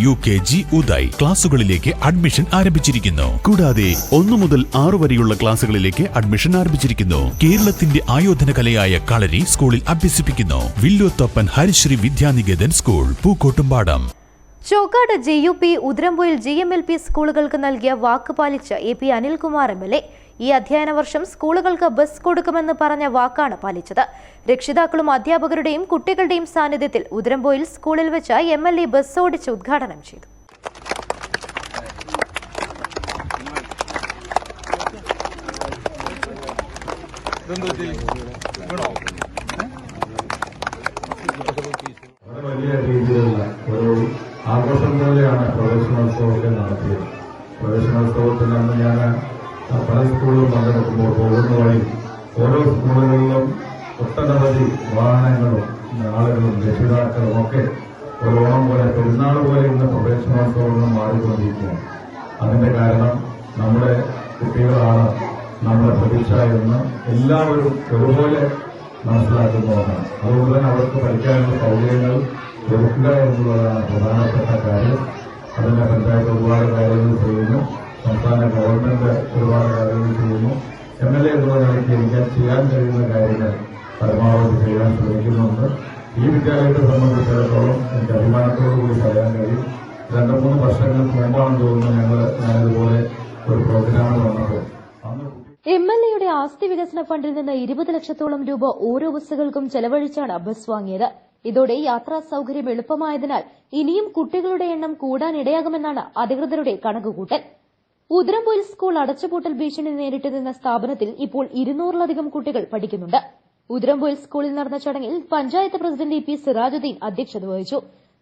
U K G ഉദായ് ക്ലാസുകളിലേക്ക് admission ആരംഭിച്ചിരിക്കുന്നു. കൂടാതെ ഒന്നു മുതൽ ആറു വരെയുള്ള ക്ലാസുകളിലേക്ക് അഡ്മിഷൻ ആരംഭിച്ചിരിക്കുന്നു. കേരളത്തിന്റെ ആയോധന കലയായ കളരി സ്കൂളിൽ അഭ്യസിപ്പിക്കുന്നു. Villothappan Harisree Vidyaniketan school Pookkottumpadam. Chokkad J U P Uthirampoyil G M L P സ്കൂളുകൾക്ക് നൽകിയ വാക്ക് പാലിച്ച A P Anilkumar M L A. ഈ അധ്യയന വർഷം സ്കൂളുകൾക്ക് ബസ് കൊടുക്കുമെന്ന് പറഞ്ഞ വാക്കാണ് പാലിച്ചത്. രക്ഷിതാക്കളും അധ്യാപകരുടെയും കുട്ടികളുടെയും സാന്നിധ്യത്തിൽ ഉതിരമ്പൊയിൽ സ്കൂളിൽ വെച്ച് എം എൽ എ ബസ് ഓടിച്ച് ഉദ്ഘാടനം ചെയ്തു. വളരെ നടത്തിയത്. പ്രവേശനോത്സവത്തിൽ അന്ന് ഞാൻ പല സ്കൂളിലും പങ്കെടുക്കുമ്പോൾ പോകുന്ന വഴി ഓരോ സ്കൂളുകളിലും ഒട്ടനവധി വാഹനങ്ങളും ആളുകളും രക്ഷിതാക്കളും ഒക്കെ ഒരു ഓണം പോലെ പെരുന്നാൾ പോലെ ഇന്ന് പ്രവേശനോത്സവങ്ങൾ മാറിക്കൊണ്ടിരിക്കുകയാണ്. അതിന്റെ കാരണം നമ്മുടെ കുട്ടികളാണ് നമ്മുടെ പ്രതീക്ഷ എന്ന് എല്ലാവരും ഒരുപോലെ മനസ്സിലാക്കുന്ന ഒന്നാണ്. അതുകൊണ്ട് തന്നെ അവർക്ക് പഠിക്കാനുള്ള സൗകര്യങ്ങൾ ഒരുക്കുക എന്നുള്ളതാണ് പ്രധാനപ്പെട്ട കാര്യം. അതിന്റെ പഞ്ചായത്ത് ഒരുപാട് കാര്യങ്ങൾ ചെയ്യുന്നു. സംസ്ഥാന ഗവൺമെന്റ് ഒരുപാട് കാര്യങ്ങൾ ചെയ്യുന്നു. എം എൽ എ നിലയ്ക്ക് എനിക്ക് ചെയ്യാൻ കഴിയുന്ന കാര്യങ്ങൾ പരമാവധി ചെയ്യാൻ ശ്രമിക്കുന്നുണ്ട്. ഈ വിദ്യാലയത്തെ സംബന്ധിച്ചിടത്തോളം എനിക്ക് അഭിമാനത്തോടു കൂടി പറയാൻ കഴിയും. രണ്ട് മൂന്ന് വർഷങ്ങൾക്ക് മുമ്പാണെന്ന് തോന്നുന്നു ഞങ്ങൾ ഞാനിതുപോലെ ഒരു പ്രോഗ്രാമിൽ വന്നത്. എം എൽ എയുടെ ആസ്തി വികസന ഫണ്ടിൽ നിന്ന് ഇരുപത് ലക്ഷത്തോളം രൂപ ഓരോ ബസ്സുകൾക്കും ചെലവഴിച്ചാണ് ബസ് വാങ്ങിയത്. ഇതോടെ യാത്രാ സൌകര്യം എളുപ്പമായതിനാൽ ഇനിയും കുട്ടികളുടെ എണ്ണം കൂടാനിടയാകുമെന്നാണ് അധികൃതരുടെ കണക്കുകൂട്ടൽ. ഉതിരമ്പൊയിൽ സ്കൂൾ അടച്ചുപൂട്ടൽ ഭീഷണി നേരിട്ട് നിന്ന സ്ഥാപനത്തിൽ ഇപ്പോൾ ഇരുന്നൂറിലധികം കുട്ടികൾ പഠിക്കുന്നുണ്ട്. ഉതിരമ്പൊയിൽ സ്കൂളിൽ നടന്ന ചടങ്ങിൽ panchayat president E P Sirajuddin അധ്യക്ഷത വഹിച്ചു.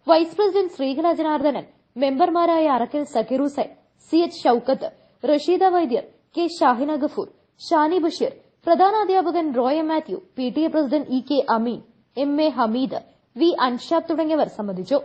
വൈസ് പ്രസിഡന്റ് ശ്രീകല ജനാർദ്ദനൻ മെമ്പർമാരായ Arakkal Sakkeer Hussain C H Shoukath Rasheeda Vaidyar K Shahina Gafoor Shani Basheer പ്രധാനാധ്യാപകൻ Roya Mathew P T A president E K Ameen M A Hameed V Anshad തുടങ്ങിയവർ സംബന്ധിച്ചു.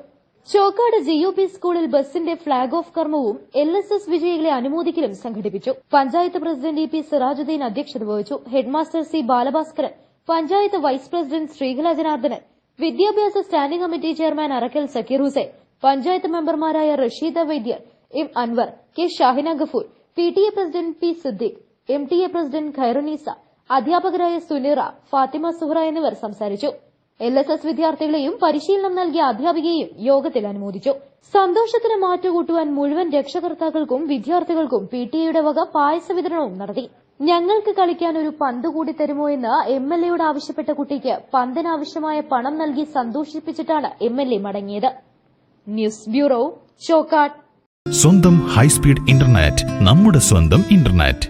Chokkad G U P സ്കൂളിൽ ബസിന്റെ flag off കർമ്മവും L S S വിജയികളെ അനുമോദിക്കലും സംഘടിപ്പിച്ചു. Panchayat president E P Sirajuddin അധ്യക്ഷത വഹിച്ചു. Headmaster C Balabhaskaran panchayat vice president Sreekala Janardhanan വിദ്യാഭ്യാസ standing committee chairman Arakkal Sakkeer Hussain panchayat മെമ്പർമാരായ Rasheeda Vaidyar M Anwar K Shahina Gafoor P T A president P Siddique M T A president Khairunnisa അധ്യാപകരായ സുനീറ ഫാത്തിമ സുഹ്റ എന്നിവർ സംസാരിച്ചു. L S S വിദ്യാർത്ഥികളെയും പരിശീലനം നൽകിയ അധ്യാപികയെയും യോഗത്തിൽ അനുമോദിച്ചു. സന്തോഷത്തിന് മാറ്റുകൂട്ടുവാൻ മുഴുവൻ രക്ഷകർത്താക്കൾക്കും വിദ്യാർത്ഥികൾക്കും പി ടി എയുടെ വക പായസ വിതരണവും നടത്തി. ഞങ്ങൾക്ക് കളിക്കാൻ ഒരു പന്ത് കൂടി തരുമോ എന്ന് എം എൽ എയോട് ആവശ്യപ്പെട്ട കുട്ടിക്ക് പന്തിനാവശ്യമായ പണം നൽകി സന്തോഷിപ്പിച്ചിട്ടാണ് എം എൽ എ മടങ്ങിയത്. ന്യൂസ് ബ്യൂറോ ചോക്കാട്ട് സ്വന്തം ഹൈസ്പീഡ് ഇന്റർനെറ്റ് നമ്മുടെ സ്വന്തം ഇന്റർനെറ്റ്.